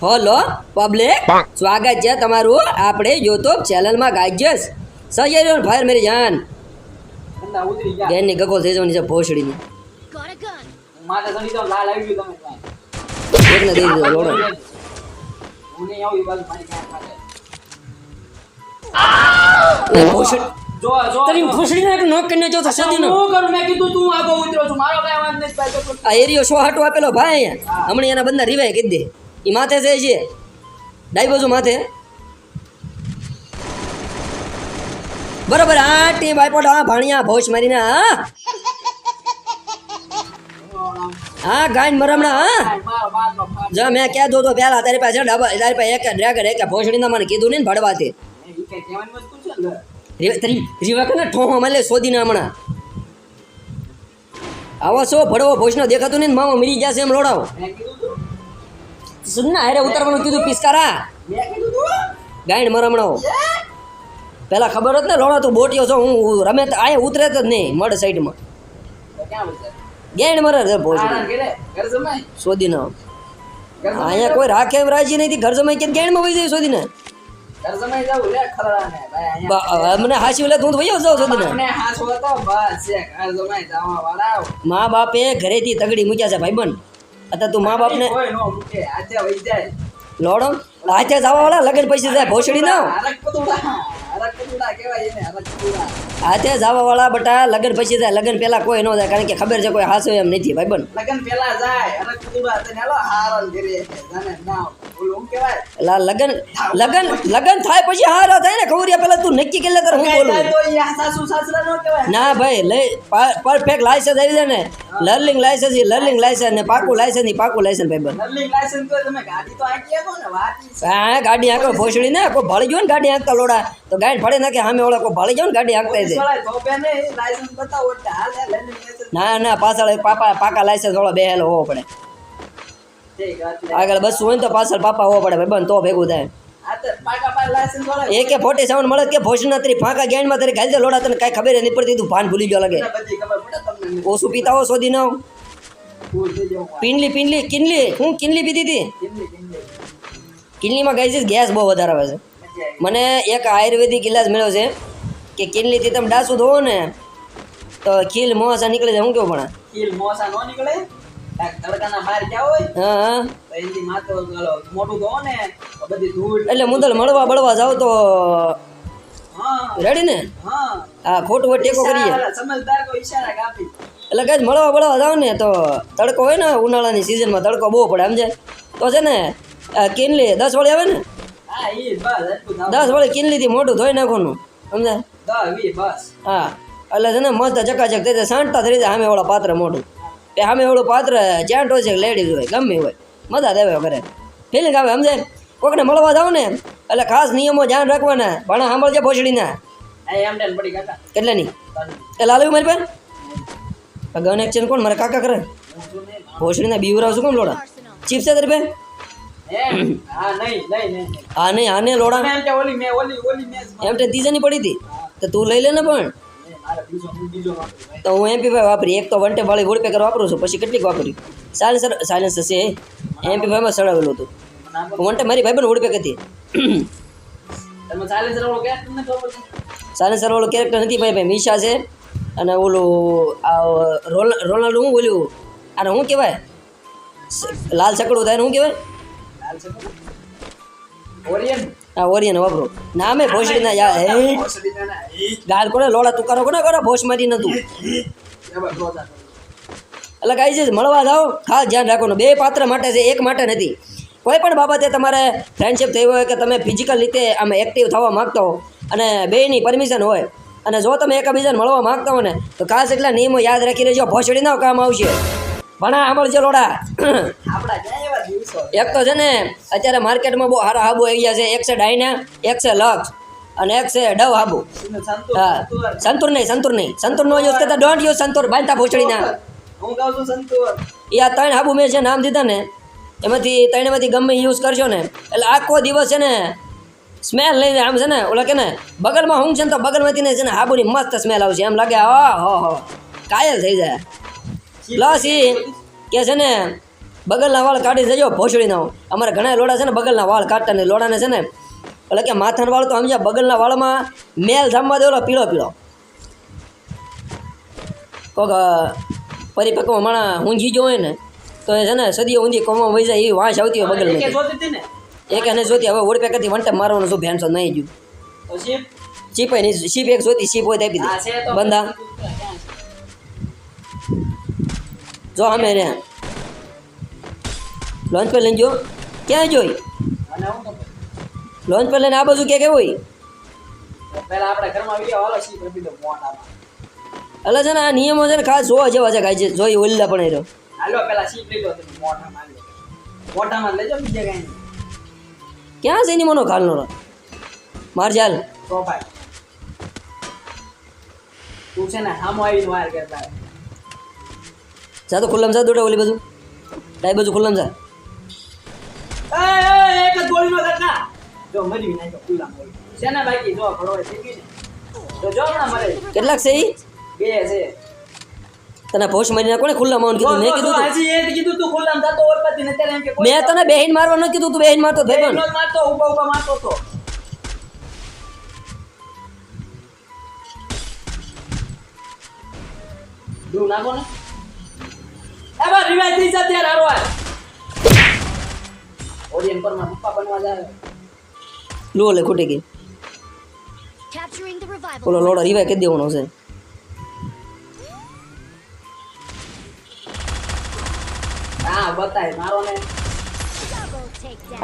Hello public સ્વાગત છે તમારું આપણે યુટ્યુબ ચેનલમાં ગાજ્યસ સજેરિયન ફાયર મેરી જાન. ગેનની બેનની ગગોલ થઈ જવાની છે ભોસડીની. એકને દઈ દીધો લોડો આ એરિયો સો હાટો આપેલો ભાઈ હમણાં એના બંદા રીવાય કીધી એ માથે છે છે ડાઈ બાજુ માથે. બરોબર, આ ટીમ આઈપોડ આ ભાણિયા ભોજ મારીને, હા? હા ગાઈન મરમણા, હા. જો મેં કહેતો તો પહેલા તારી પાસે ડબલ તારી પાસે એક ડ્રેગન એક ભોસડીના મને કીધું ને ભડવાથી. છે રીવા કે ઠોહો મળે શોધીને હમણાં. આવો શો ભડવો ભોજનો દેખાતું નહીં મામા મરી જશે એમ લોડાવો સુનના હારે ઉતારવાનું કીધું પિસ્કારા ગાઈડ મરમણો પેલા ખબર હોત ને લોડા તું બોટિયો છો હું રમે આયા ઉતરે જ નહીં મડ સાઈડમાં. ગેંડ મરે છે જમાય. શોધીને ઘર અહીંયા કોઈ રાખે એમ રાજી નહીં ઘર જમાઈ કે ગેંડમાં વહી જાય શોધી ને ભાઈ મને હાસી ઓલે તું વહી જાવ વાળા મા બાપે ઘરેથી તગડી મૂક્યા છે ભાઈબંધ. અત્યારે તું મા બાપને લોડો? હાથે જવા વાળા લગન પૈસા જાય ભોસડી ના હાથે જવા વાળા બટા લગન પછી જાય લગન પેલા કોઈ ન જાય કારણ કે ખબર છે કોઈ હાસો એમ નથી ભાઈબંધ. લગન પેલા જાય હું લા લગન લગન લગન થાય પછી હારા થાય ને ખબર પેલા તું નક્કી કે તાર હું બોલું. નો ભાઈ લઈ પરફેક્ટ લાયસન્સ આવી જાય ને. લર્નિંગ લાયસન્સ લર્નિંગ લાયસન્સ ને પાકું લાયસન્સની પાકું લાયસન્સ ભાઈ બન લર્નિંગ લાયસન્સ તો તમે ગાડી તો આંકી આપો ને વાત. હા ગાડી આંકો ભોસડી ને કોઈ ભળી ગયો ને ગાડી આંકતા લોડા તો ગાડી ફળે નાખે સામે ઓળા કોઈ ભાળી જાવ ને ગાડી હાંકતા છે ના ના પાછળ પાપા પાકા લાયસન્સ ઓળા બેહેલો હોવો પડે. આગળ બસ હોય ને તો પાછળ પાપા હોવો પડે ભાઈ બંધ તો ભેગું થાય. એકે ફોર્ટી સેવન મળે કે ભોજનાત્રી તારી ફાંકા ગેન્ડમાં તારી ગાલી લોડા તને કાંઈ ખબર નહીં પડતી તું ભાન ભૂલી ગયો લાગે. ને ઓછું પીતા હો શોધી જવું પીંડલી પીંડલી કિનલી હું કિનલી પીધી હતી? કિનલીમાં ગાઈ છે ગેસ બહુ વધારે આવે છે. મને એક આયુર્વેદિક ઇલાજ મળ્યો છે કે કિનલીથી તમે ડાસું ધોવો ને તો ખીલ મોસા નીકળે છે. હું કેવું પણ ખીલ મોસા નો નીકળે? તડકાના બહાર ગયા હોય? હા હા. એની માથે મોટું ધોવો ને બધી ધૂળ એટલે મુદલ મળવા બળવા જાવ તો રેડી ને? હા. ખોટું હોય ટેકો કરીએ. સમજદાર કોઈ ઈશારા કાપી. એટલે કાંઈ મળવા બળવા જાવ ને તો તડકો હોય ને ઉનાળાની સિઝનમાં તડકો બહુ પડે સમજે તો છે ને કિનલી દસ વાળી આવે ને દસ વાળી કિનલીથી મોઢું ધોઈ નાખવાનું સમજે દસ વી બસ. હા એટલે છે ને મસ્ત ચકાચક થઈ જાય શાંતા થઈ જાય સામે વાળા પાત્ર મોઢું. એ સામે વાળું પાત્ર જેન્ટ હોય છે લેડીઝ હોય ગમે હોય મજા દેવે કરે ફિલિંગ આવે સમજે કોકને મળવા જાવ ને એટલે ખાસ નિયમો ધ્યાન રાખવાના ભણા સાંભળજે ભોસડીના કેટલે તને. એ લાલુ મારી પાસે? ગન એક્શન કોણ? મારે કાકા કરે? ભોસડીના બીવરાવ શું કોણ લોડા? ચીપ છે તારી હા નહીં. હા આને લોડા. એમ તે ત્રીજાની પડી હતી. તો તું લઈ લે ને પણ. હું. તો હું એમપી ભાઈ વાપરી. એક તો વન ટેપ વાળી વોલપેકર વાપરું છું પછી કેટલીક વાપરી. સાયલેન્સર સાયલેન્સ હશે એમપી ભાઈમાં સડાવેલું હતું. વન ટેપ મારી ભાઈ પણ વોલપેક હતી. સાયલેન્સર વાળું કેરેક્ટર નથી ભાઈ ભાઈ મીશા છે. અને ઓલું આ રોલ રોનાલ્ડ હું બોલ્યું? આને શું કહેવાય? લાલ સકડું થાય ને શું કહેવાય? આ ઓરિયન વાપરો. નામે ભોસડીના યા હે? ભોસડીના ના. ઈ. ગાલ કોને? લોડા તુકારો કોને કરો ભોસ મારી નતું એટલે કાંઈ છે મળવા જાઓ. ખાસ ધ્યાન રાખવાનું. બે પાત્ર માટે છે એક માટે નથી. કોઈ પણ બાબતે તમારે ફ્રેન્ડશિપ થઈ હોય કે તમે ફિઝિકલ રીતે આમ એક્ટિવ થવા માગતા હો અને બેની પરમિશન હોય અને જો તમે એકબીજાને મળવા માગતા હો ને તો ખાસ એટલા નિયમો યાદ રાખી લેજો. ભોસડી ના કામ આવશે. ભણા સાંભળજો લોડા આપણા એક તો છે ને અત્યારે માર્કેટમાં બહુ સારા હાબુ આવી ગયા છે. એક છે ડાયના એક છે લક્ષ અને એક છે ડવ હાબુ. હા. સંતુર. નહીં સંતુર નહીં. સંતુર નો યુઝ કરતા ડોન્ટ યુઝ સંતુર બાંધતા છું એ આ ત્રણ હાબુ મેં જે નામ દીધા ને એમાંથી ત્રણેમાંથી ગમે યુઝ કરશો ને એટલે આખો દિવસ છે ને સ્મેલ લઈને આમ છે ને ઓલા કે ને બગલમાં હું છે ને તો બગલમાંથી ને છે ને હાબુની મસ્ત સ્મેલ આવશે. એમ લાગે હા હો હો. કાયલ થઈ જાય. પ્લસ એ કે છે ને બગલના વાળ કાઢી જજો ભોસડીના. અમારે ઘણા લોડા છે ને બગલના વાળ કાઢતા ને લોડાને છે ને, એટલે કે માથાના વાળ તો સમજ્યા બગલના વાળમાં મેલ જામવા દેલો, પીળો પીળો. કોક પરિપક્વ માણા ઊંઘી જો હોય ને, તો એ છે ને સદીઓ ઊંધી કોમમાં વહી જાય એવી વાંસ આવતી હોય બગલની એક એને જોતી હવે ઓળપે કરતી, વંટે મારવાનું શું ભેંસો નહીં ગયું. ચીપ નહીં શીપ એક જોતી શીપ હોય તો આપી દે. છે? જો અમે ને લોન્ચ પર લઈને જો. ક્યાં જોઈ? લોન્ચ પર લઈને આ બાજુ ક્યાં કેવું હોય? એટલે છે ને આ નિયમો છે ને ખાસ જોવા જેવા છે ખાઈ છે જોઈ ઓલ્લા પણ એરો ક્યાં છે નિયમોનો ખાલનો માર ચાલ. તો ભાઈ તું છે ને સામો આવીને વાર કરતા. જા તો ખુલ્લામ જા દોડે ઓલી બાજુ. ડાઈ બાજુ ખુલ્લામ જા. એય, એક જ ગોળીનો કરતા જો મરી નાખ્યો ખુલ્લા ગોળી છે ને જો ઘડો હોય થઈ ગઈ ને તો જો હમણાં મરે કેટલાક છે ઈ બે છે તને ભોશ મારીને કોને ખુલ્લા માવાનું કીધું? મેં કીધું એ તું. ખુલ્લામાં થતો ઓરપાતી ને અત્યારે એમ કે મેં તને બેહીન મારવા નથી કીધું તું બેહીન મારતો થઈ પણ મારતો મારતો ધૂળ નાખો ને. એ બા રિવાજ થઈ જા ત્યારે હારો હાલ. ઓડિયન પરમાં પપ્પા બનવા જાય લો લે ખૂટી ગઈ. ઓલો લોડો રીવાય કરી દેવાનો છે. હા બતાય મારો ને.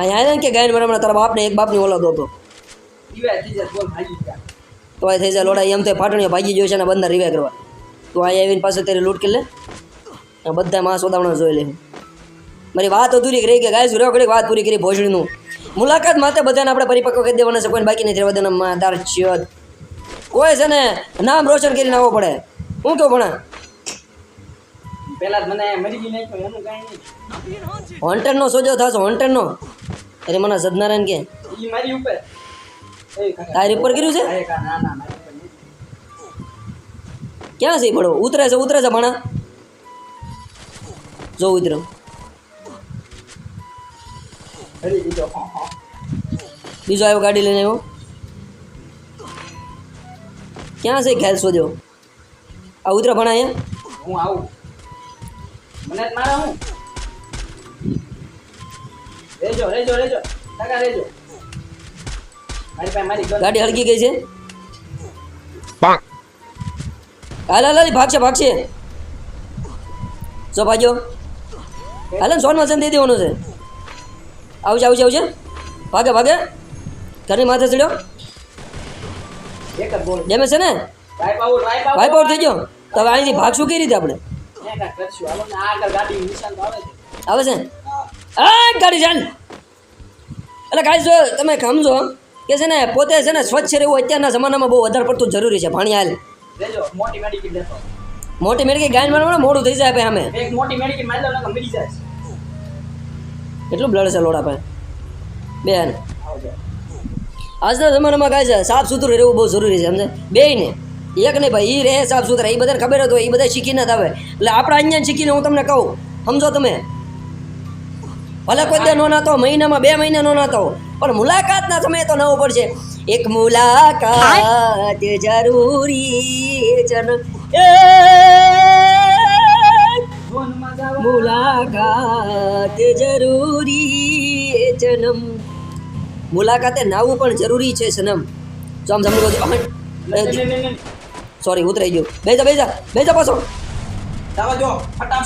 અહીંયા કે ગાયન મારા તારા બાપને એક બાપની ઓલાદ હતો. તો આ થઈ જાય લોડા એમ તો પાટણીઓ ભાગી ગયો છે અને બંદર રિવાય કરવા. તો અહીંયા આવીને પાસે તારી લૂંટ કરી લે. બધા માં સોદાવણા જોઈ લે. મારી વાત અધૂરી રહી કે ગાય સુરેવ ઘડીક વાત પૂરી કરી ભોજડીનું મુલાકાત માટે બધાને આપણે પરિપક્વ કરી દેવાના છે કોઈ બાકી નથી રહેવા દેવાના માદાર કોઈ છે ને નામ રોશન કરીને આવવો પડે. હું કેવું ભણા જ મને મરી ગઈ નાખ્યો એનું કાંઈ નહીં. હોન્ટેનનો સોજો થશે હોન્ટરનો. અરે મને સદનારાયણ કે. ઈ મારી ઉપર. તારી ઉપર કર્યું છે. ક્યાં છે પડો ઉતરે છે ઉતરે છે ભણા. જો ઉતરો બીજો આવ્યો ગાડી લઈને આવ્યો. ક્યાં છે ખ્યાલ શોધ્યો? આ ઉતરા ભણા અહીંયા? હું આવું. મને મારા હું. રેજો રેજો રેજો. ટકા રેજો. મારી પાસે મારી ગાડી હળગી ગઈ છે? હાલ હાલ ભાગશે ભાગશે. જો ભાગ્યો. હાલ સોનમાં દઈ દેવાનો છે. આવશે આવજે આવજે. ભાગે ભાગે. ઘરની માથે ચડ્યો. ડેમેજ છે ને? વાઇપ આઉટ થઈ ગયો. તો હવે અહીંથી ભાગશું કઈ રીતે આપણે? આવે છે આ ગાડી ચાલ. એટલે કાંઈ જો તમે સમજો કે છે ને પોતે છે ને સ્વચ્છ રહેવું અત્યારના જમાનામાં બહુ વધારે પડતું જરૂરી છે પાણી હાલ. મોટી મેડિકલ દેતો મોટી મેળકી ગાય મારવા મોડું થઈ જાય ભાઈ અમે મોટી મેડિકલ મરી જાય. એટલું બ્લડ છે લોડા પાસે? બેન. આજના જમાનામાં કાંઈ છે? સાફ સુથરું રહેવું બહુ જરૂરી છે સમજે બે ને એક નહીં ભાઈ એ રહે સાફ સુથરા. એ બધાને ખબર હતો એ બધા શીખીને જ આવે એટલે આપણે અહીંયા શીખીને હું તમને કહું, સમજો તમે? ભલે કોઈ દે નો નાતો, મહિનામાં બે મહિના નો નાતો, પણ મુલાકાતના સમયે તો નવો પડશે. એક મુલાકાત જરૂરી જન મુલાકાત જરૂરી જનમ. મુલાકાતે નાવું પણ જરૂરી છે સનમ જો આમ સમજો. સોરી ઉતરાઈ ગયો. બેજા બેજા બેજા પાછો.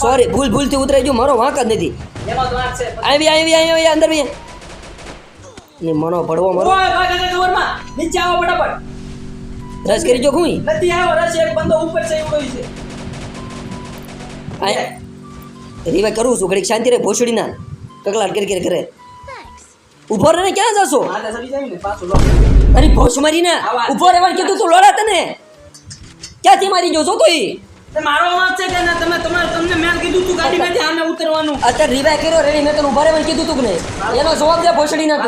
સોરી ભૂલ ભૂલથી ઉતરાઈ ગયું. મારો વાંક જ નથી. આવી આવી આવી આવી અંદર બી. ને મનો પડવો મારો. નીચે આવો ફટાફટ. રસ કરી જો હું નથી આવ્યો રસ એક બંદો ઉપર છે એવડો છે. રીવા કરું છું ઘડીક શાંતિ રે ભોસડીના કકલાટ કરી કરી કરે ઊભો રહે ક્યાં જશો? માથે સડી મારી ને અરે ભોસ ઊભો રહેવાનું કીધું તું લોડા તને. ક્યાંથી મારી જો છો તો ઈ મારો વાંક છે કે ના? તમે તમારે તમને મેં કીધું તું ગાડીમાંથી આને ઉતરવાનું. અત્યારે રિવાય કર્યો રેડી મેં તને ઊભા રહેવાનું કીધું તું ને એનો જવાબ દે ભોસડી ના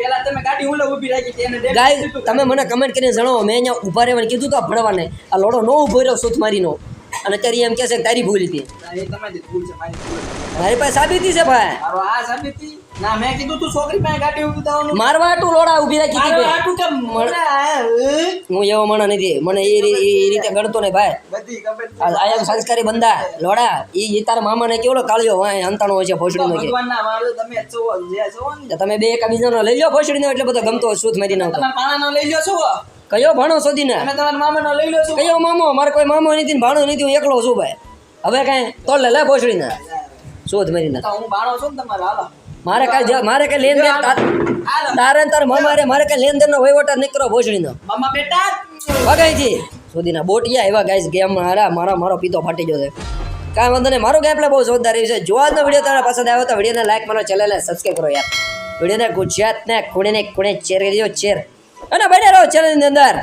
પેલા તમે ગાડી ઉલે ઊભી રાખી હતી એને ડેમેજ ગાય દીધું. તમે મને કમેન્ટ કરીને જણાવો મેં અહીંયા ઊભા રહેવાનું કીધું તો ભણવાને આ લોડો નો ઊભો રહ્યો સુથ મારીનો. અને અત્યારે એમ કહે છે તારી ભૂલ હતી. એ મારી પાસે સાબિતી છે ભાઈ. ના મેં કીધું તું છોકરી પાસે ગાડી ઊભી થવાનું. મારવા આટું લોડા ઊભી રાખી દીધી. આટું કેમ હું એવો માણસ નથી. મને એ રીતે ગણતો ને ભાઈ. બધી એમ સંસ્કારી બંદા લોડા. ઈ ઈ તારા મામાને કેવડો કાળ્યો વાય અંતાણો હોય છે ભોસડીનો ભગવાનના તમે છો એક બીજાનો તમે બે લઈ લો ભોસડીનો એટલે બધો ગમતો સુધ મારી નાખો પાણાનો લઈ લો છો? કયો ભાણો શોધીને? તમારા મામાનો લઈ લો કયો મામો? મારે કોઈ મામો નથી ને ભાણો નથી હું એકલો છું ભાઈ. હવે કાંઈ તો લે લે ભોસડીને. શોધ મારી હું છું ને તમારો હાલો. મારે કાંઈ મારે કઈ લેન દેન તારે તાર મામા રે મારે કઈ લેન દેન નો વહીવટ નીકળો નીકળો ભોસડીનો. મામા બેટા? વગાઈથી સુધીના બોટિયા એવા ગાઈસ ગેમ હારા મારા મારો પીતો ફાટી ગયો છે. કાંઈ વાંધો નહીં મારો ગેમ પ્લે બહુ જોરદાર રહ્યું છે. જો આજનો વીડિયો તમારા પસંદ આવ્યો તો વિડીયોને લાઈક મારો ચેનલને સબસ્ક્રાઈબ કરો યાર. વિડીયોને ગુજરાતને ખૂણે ને ખૂણે શેર કરી દો શેર અને બને રહો ચેનલની અંદર.